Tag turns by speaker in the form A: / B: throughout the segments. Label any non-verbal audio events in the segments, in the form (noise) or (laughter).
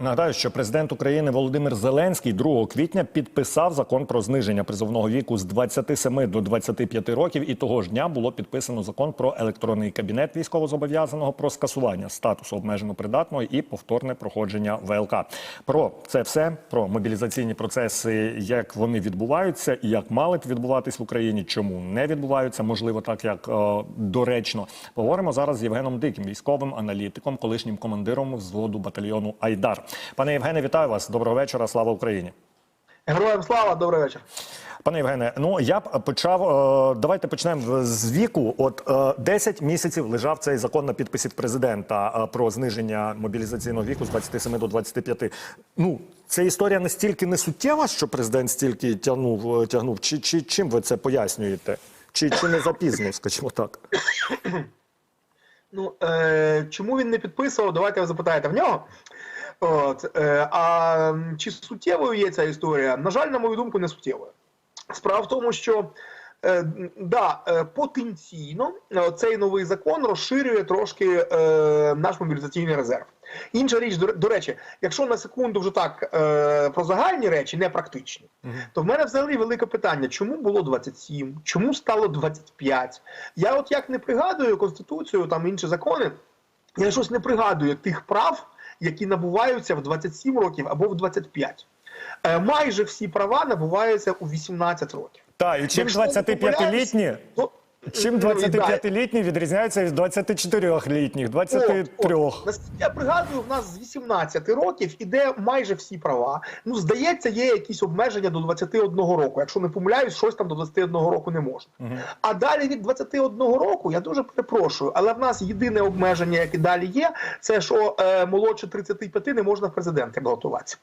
A: Нагадаю, що президент України Володимир Зеленський 2 квітня підписав закон про зниження призовного віку з 27 до 25 років, і того ж дня було підписано закон про електронний кабінет військовозобов'язаного про скасування статусу обмежено придатного і повторне проходження ВЛК. Про це все про мобілізаційні процеси, як вони відбуваються і як мали б відбуватись в Україні, чому не відбуваються, можливо, так як е, доречно. Поговоримо зараз з Євгеном Диким, військовим аналітиком, колишнім командиром взводу батальйону Айдар. Пане Євгене, вітаю вас. Доброго вечора. Слава Україні.
B: Героям слава, добрий вечір.
A: Пане Євгене, ну я б почав. е, Давайте почнемо з віку. От е, 10 місяців лежав цей закон на підписі президента е, про зниження мобілізаційного віку з 27 до 25. Ну ця історія настільки не суттєва, що президент стільки тягнув, е, тягнув. Чи, чи чим ви це пояснюєте? Чи, чи не запізно, скажімо так?
B: Ну е, чому він не підписував? Давайте ви запитаєте в нього. От, е, а чи суттєвою є ця історія? На жаль, на мою думку, не суттєвою. Справа в тому, що е, да, е, потенційно е, цей новий закон розширює трошки е, наш мобілізаційний резерв. Інша річ, до, до речі, якщо на секунду вже так е, про загальні речі, не практичні, то в мене взагалі велике питання: чому було 27, чому стало 25? Я от як не пригадую конституцію, там інші закони, я щось не пригадую тих прав, які набуваються в 27 років або в 25. Е, майже всі права набуваються у 18 років.
A: Так, і чим
B: Якщо
A: 25-літні,
B: то-
A: чим
B: Ну, і да,
A: 25-літні відрізняються від 24-літніх, 23.
B: От, от. Я пригадую, в нас з 18 років іде майже всі права. Ну, здається, є якісь обмеження до 21 року. Якщо не помиляюсь, щось там до 21 року не можна. А далі від 21 року, я дуже перепрошую, але в нас єдине обмеження, яке далі є, це що е, молодше 35 не можна в президенти балотуватися.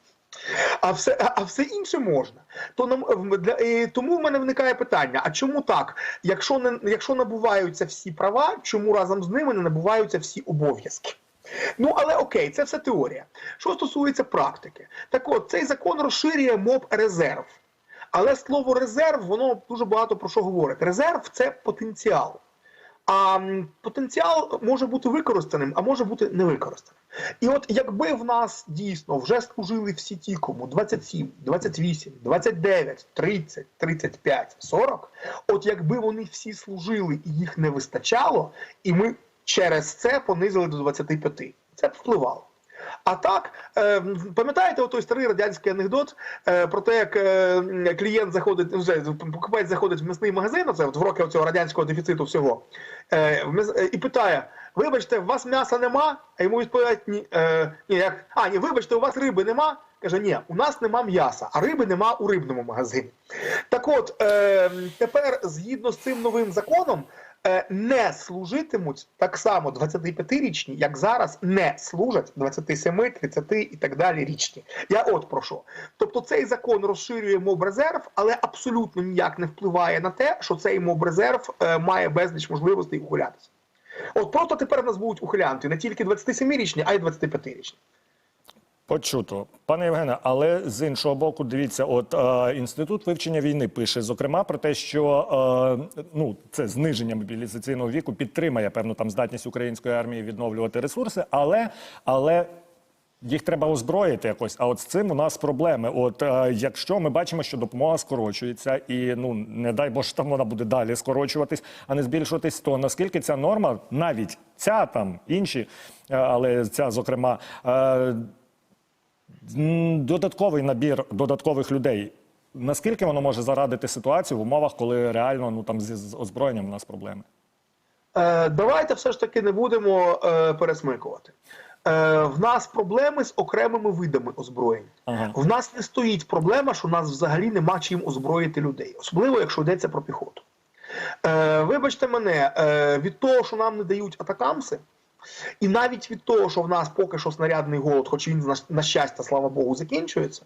B: А все, а- все інше можна. То нам для тому в мене виникає питання: а чому так? Якщо не якщо набуваються всі права, чому разом з ними не набуваються всі обов'язки? Ну але окей, це все теорія. Що стосується практики, так от цей закон розширює моб резерв. Але слово резерв воно дуже багато про що говорить. Резерв це потенціал. А потенціал може бути використаним, а може бути не використаним. І от якби в нас дійсно вже служили всі ті, кому 27, 28, 29, 30, 35, 40, от якби вони всі служили і їх не вистачало, і ми через це понизили до 25, це б впливало. А так, е, пам'ятаєте той старий радянський анекдот е, про те, як е, клієнт заходить, ну, покупець заходить в м'ясний магазин, от в роки цього радянського дефіциту всього, і питає: Вибачте, у вас м'яса нема? А йому відповідають, ні, ні, як, а, ні, вибачте, у вас риби нема? Каже, ні, у нас нема м'яса, а риби нема у рибному магазині. Так от, тепер, згідно з цим новим законом, не служитимуть так само 25-річні, як зараз не служать 27, 30 і так далі річні. Я от про що. Тобто цей закон розширює мобрезерв, але абсолютно ніяк не впливає на те, що цей мобрезерв е, має безліч можливостей ухилятися. От просто тепер в нас будуть ухилянти не тільки 27-річні, а й 25-річні.
A: Почуто, пане Євгене, але з іншого боку, дивіться, от е, інститут вивчення війни пише зокрема про те, що е, ну це зниження мобілізаційного віку підтримає певну там здатність української армії відновлювати ресурси, але але. Їх треба озброїти якось. А от з цим у нас проблеми. От е, якщо ми бачимо, що допомога скорочується, і ну не дай Боже, там вона буде далі скорочуватись, а не збільшуватись, то наскільки ця норма, навіть ця там інші, е, але ця зокрема. Е, Додатковий набір додаткових людей. Наскільки воно може зарадити ситуацію в умовах, коли реально ну там з озброєнням у нас проблеми?
B: Е, давайте все ж таки не будемо е, пересмикувати. Е, в нас проблеми з окремими видами озброєння.
A: Ага.
B: В нас не стоїть проблема, що у нас взагалі нема чим озброїти людей, особливо якщо йдеться про піхоту. Е, вибачте мене, е, від того, що нам не дають атакамси, і навіть від того, що в нас поки що снарядний голод, хоч він на, щастя, слава Богу, закінчується,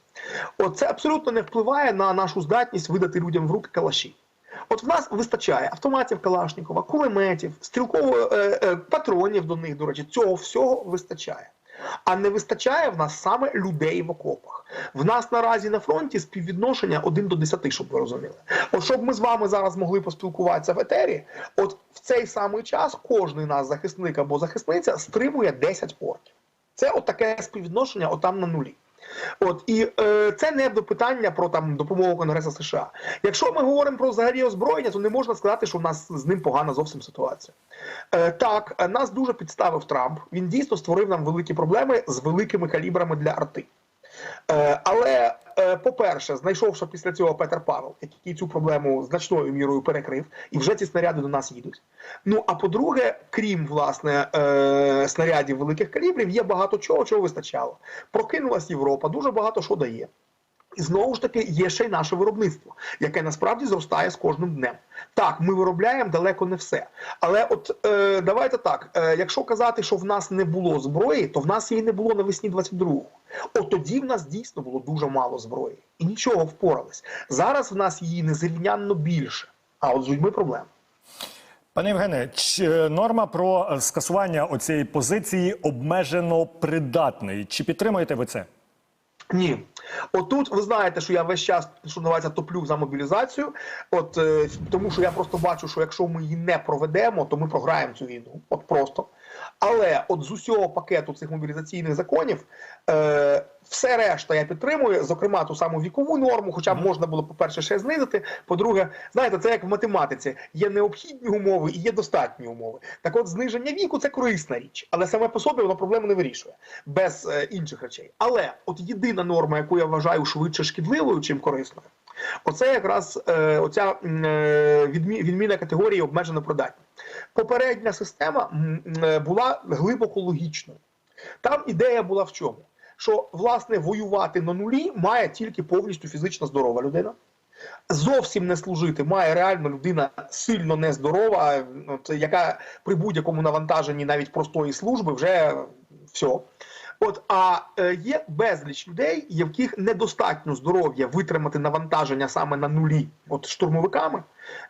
B: це абсолютно не впливає на нашу здатність видати людям в руки калаші. От в нас вистачає автоматів Калашникова, кулеметів, стрілково е, е, патронів до них, до речі, цього всього вистачає. А не вистачає в нас саме людей в окопах. В нас наразі на фронті співвідношення 1 до 10, щоб ви розуміли. От щоб ми з вами зараз могли поспілкуватися в етері, от в цей самий час кожний нас захисник або захисниця стримує 10 орків. Це таке співвідношення, отам на нулі. От і е, це не до питання про там допомогу Конгресу США. Якщо ми говоримо про взагалі озброєння, то не можна сказати, що в нас з ним погана зовсім ситуація. Е, так, нас дуже підставив Трамп. Він дійсно створив нам великі проблеми з великими калібрами для арти. Е, але, е, по-перше, знайшовши після цього Петер Павел, який цю проблему значною мірою перекрив, і вже ці снаряди до нас їдуть. Ну а по-друге, крім власне е, снарядів великих калібрів, є багато чого, чого вистачало. Прокинулась Європа, дуже багато що дає. І знову ж таки є ще й наше виробництво, яке насправді зростає з кожним днем. Так, ми виробляємо далеко не все. Але от е, давайте так: е, якщо казати, що в нас не було зброї, то в нас її не було навесні 22-го. От тоді в нас дійсно було дуже мало зброї. І нічого впорались. Зараз в нас її незрівнянно більше. А от з людьми проблема.
A: Пане Євгене, чи норма про е, скасування оцієї позиції обмежено придатний? Чи підтримуєте ви це?
B: Ні, отут ви знаєте, що я весь час що називається топлю за мобілізацію. От е, тому, що я просто бачу, що якщо ми її не проведемо, то ми програємо цю війну. От просто. Але от з усього пакету цих мобілізаційних законів, е, все решта я підтримую, зокрема ту саму вікову норму, хоча б можна було, по-перше, ще знизити. По-друге, знаєте, це як в математиці: є необхідні умови і є достатні умови. Так от зниження віку це корисна річ, але саме по собі воно проблему не вирішує без е, інших речей. Але от єдина норма, яку я вважаю швидше шкідливою, чим корисною, оце якраз е, оця е, відмі, відміна категорії обмежено придатні. Попередня система м, була глибоко логічною. Там ідея була в чому? Що власне воювати на нулі має тільки повністю фізично здорова людина. Зовсім не служити має реально людина сильно нездорова, яка при будь-якому навантаженні навіть простої служби вже все. От а е, є безліч людей, яких недостатньо здоров'я витримати навантаження саме на нулі, от штурмовиками.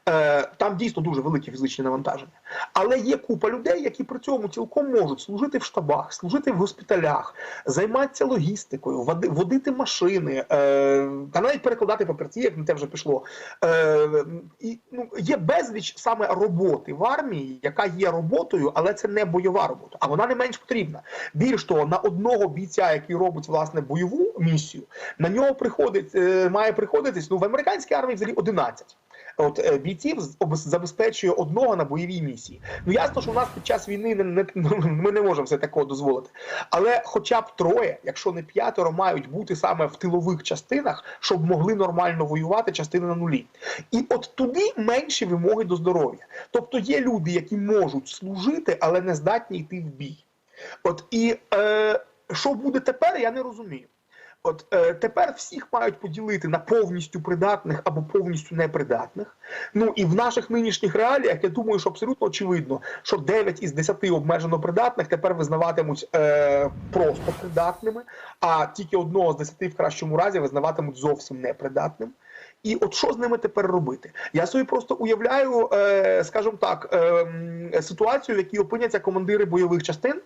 B: Е, там дійсно дуже великі фізичні навантаження. Але є купа людей, які при цьому цілком можуть служити в штабах, служити в госпіталях, займатися логістикою, водити машини, е, та навіть перекладати папірці, як на те вже пішло. Е, і, ну, є безліч саме роботи в армії, яка є роботою, але це не бойова робота, а вона не менш потрібна. Більш того, на одного бійця, який робить власне бойову місію, на нього приходить, має приходитись ну в американській армії взагалі 11. От е, бійців забезпечує одного на бойовій місії. Ну ясно, що в нас під час війни не, не (laughs) ми не можемо все такого дозволити. Але хоча б троє, якщо не п'ятеро, мають бути саме в тилових частинах, щоб могли нормально воювати частини на нулі. І от туди менші вимоги до здоров'я. Тобто є люди, які можуть служити, але не здатні йти в бій. От і е, що буде тепер, я не розумію. От е, тепер всіх мають поділити на повністю придатних або повністю непридатних. Ну і в наших нинішніх реаліях я думаю, що абсолютно очевидно, що 9 із 10 обмежено придатних тепер визнаватимуть е, просто придатними, а тільки одного з 10 в кращому разі визнаватимуть зовсім непридатним. І от що з ними тепер робити? Я собі просто уявляю, е, скажімо так, е, ситуацію, в якій опиняться командири бойових частин,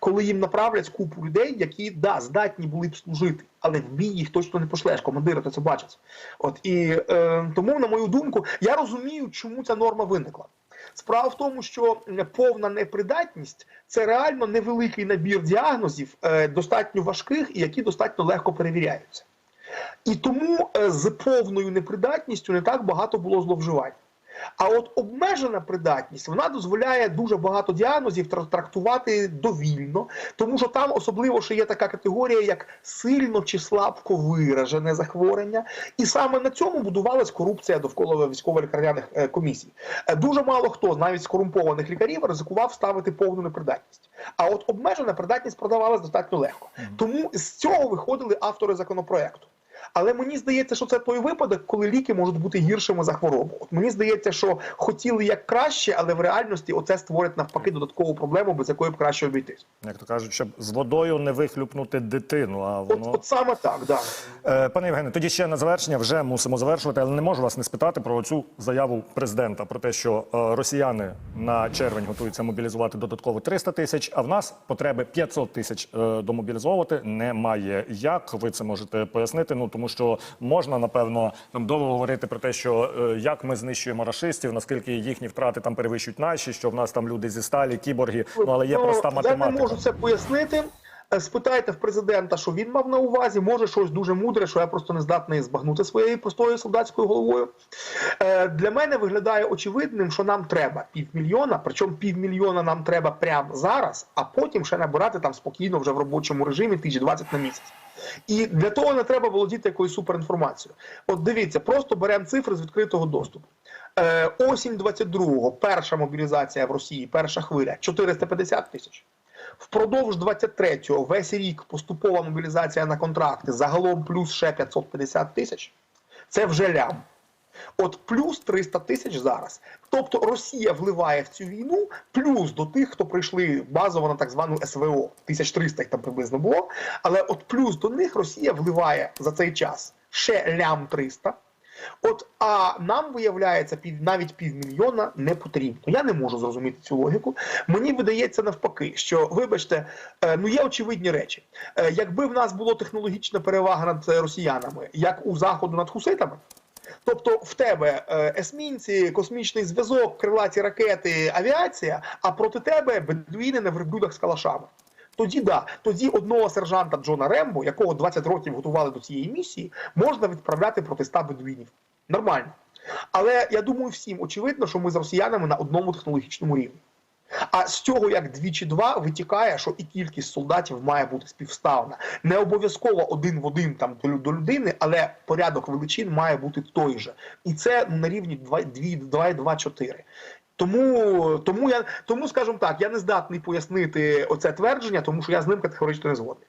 B: коли їм направлять купу людей, які да, здатні були б служити, але в бій їх точно не пошлеш. Командири то це бачать. От і е, тому, на мою думку, я розумію, чому ця норма виникла. Справа в тому, що повна непридатність це реально невеликий набір діагнозів, е, достатньо важких і які достатньо легко перевіряються. І тому е, з повною непридатністю не так багато було зловживань. А от обмежена придатність вона дозволяє дуже багато діагнозів трактувати довільно, тому що там особливо ще є така категорія, як сильно чи слабко виражене захворювання, і саме на цьому будувалась корупція довкола військово-лікарняних е, комісій. Е, Дуже мало хто, навіть з корумпованих лікарів, ризикував ставити повну непридатність. А от обмежена придатність продавалась достатньо легко. Тому з цього виходили автори законопроекту. Але мені здається, що це той випадок, коли ліки можуть бути гіршими за хворобу. От мені здається, що хотіли як краще, але в реальності оце створить навпаки додаткову проблему, без якої б краще обійтись.
A: Як то кажуть, щоб з водою не вихлюпнути дитину. А воно
B: от саме так, да.
A: Е, Пане Євгене, тоді ще на завершення вже мусимо завершувати, але не можу вас не спитати про цю заяву президента про те, що е, росіяни на червень готуються мобілізувати додатково 300 тисяч, а в нас потреби 500 тисяч е, домобілізовувати немає. Як ви це можете пояснити? Ну тому що можна напевно там довго говорити про те, що е, як ми знищуємо рашистів, наскільки їхні втрати там перевищують наші, що в нас там люди зі сталі, кіборги. Ну але є проста математика.
B: Я не можу це пояснити. Е, Спитайте в президента, що він мав на увазі, може щось дуже мудре, що я просто не здатний збагнути своєю простою солдатською головою. Е, Для мене виглядає очевидним, що нам треба півмільйона, причому півмільйона нам треба прямо зараз, а потім ще набирати там спокійно вже в робочому режимі 1020 на місяць. І для того не треба володіти якоюсь суперінформацією. От дивіться, просто беремо цифри з відкритого доступу. Е, осінь 22-го, перша мобілізація в Росії, перша хвиля 450 тисяч. Впродовж 23-го весь рік поступова мобілізація на контракти, загалом плюс ще 550 тисяч. Це вже лям. От плюс 300 тисяч зараз. Тобто Росія вливає в цю війну плюс до тих, хто прийшли базово на так звану СВО. 1300 їх там приблизно було. Але от плюс до них Росія вливає за цей час ще лям 300. От а нам виявляється пів навіть півмільйона не потрібно. Я не можу зрозуміти цю логіку. Мені видається навпаки, що вибачте, е, ну є очевидні речі. Е, Якби в нас була технологічна перевага над е, росіянами, як у заходу над хуситами. Тобто в тебе е, есмінці, космічний зв'язок, крилаті ракети, авіація, а проти тебе бедуїни на верблюдах з калашами. Тоді да, тоді одного сержанта Джона Рембо, якого 20 років готували до цієї місії, можна відправляти проти 100 бедуїнів. Нормально. Але я думаю, всім очевидно, що ми з росіянами на одному технологічному рівні. А з цього як двічі два витікає, що і кількість солдатів має бути співставна. Не обов'язково один в один там до, людини, але порядок величин має бути той же. І це на рівні 2,2-4. Тому, тому тому, скажімо так, я не здатний пояснити оце твердження, тому що я з ним категорично не згодний.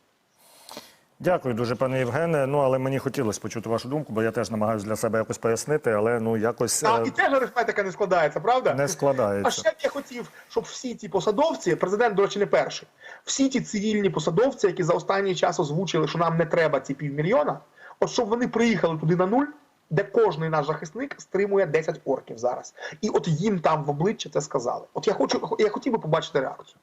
A: Дякую дуже, пане Євгене. Ну але мені хотілося почути вашу думку, бо я теж намагаюся для себе якось пояснити, але ну якось
B: А
A: е,
B: і теж арифметика не складається, правда?
A: не складається.
B: А ще б я хотів, щоб всі ті посадовці, президент, до речі, не перший, всі ті цивільні посадовці, які за останній час озвучили, що нам не треба ці півмільйона, от щоб вони приїхали туди на нуль, де кожний наш захисник стримує 10 орків зараз. І от їм там в обличчя це сказали. От я хочу, я хотів би побачити реакцію.